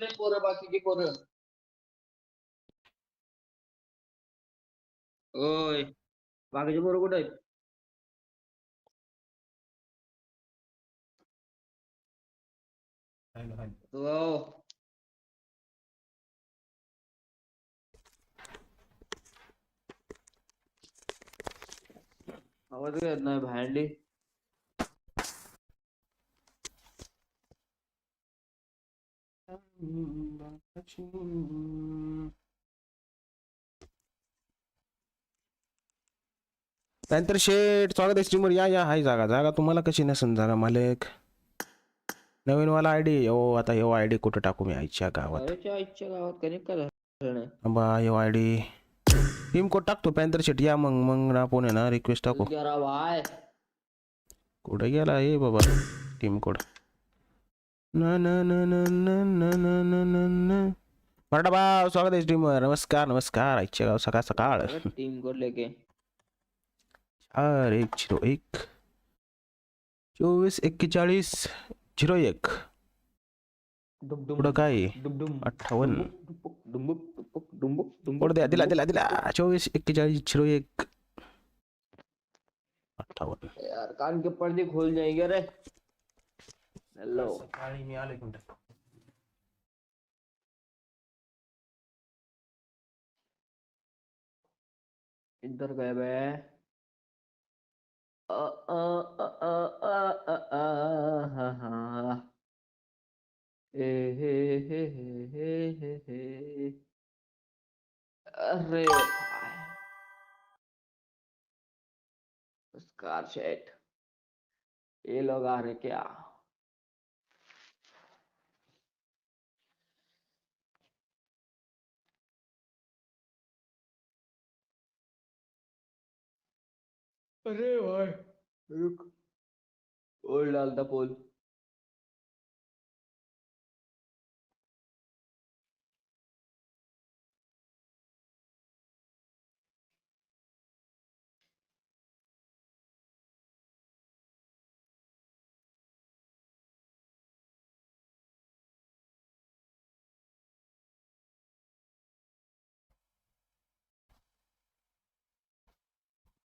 করে বাকি কি করে ওই বাকি যে বড় কোটাই তো आवाज येत नाही भांडी त्यानंतर शेठ स्वागत आहे स्ट्रीमवर या या हाय जागा जागा तुम्हाला कशी नसन जागा मालक? नवीन वाला आय डी हो आता यो आय डी कुठं टाकू मी? आईच्या गावात. अरेच्या आईच्या गावात कनेक्ट का झालं नाही? बा यो आय डी. टीम कोड टाकतो पॅन्थर शेट या मग मग ना आहे ना रिक्वेस्ट टाकू. जरा कुठे गेला हे बाबा? Team code. मराठा स्वागत आहे स्ट्रीमवर नमस्कार नमस्कार आजच्या गाव सकाळ सकाळ टीम कोड लेके चार एक झिरो एक चोवीस एक्केचाळीस झिरो एक पुढं काय अठ्ठावन्न द्या दिला दिला दिला चोवीस एक्केचाळीस झिरो एक अठ्ठावन्न यार कान के पर्दे खोल जाएँगे रे हेलो इधर गए बे। अरे स्कार ये लोग आ रहे क्या? अरे भाई। रुक। और डालता पोल।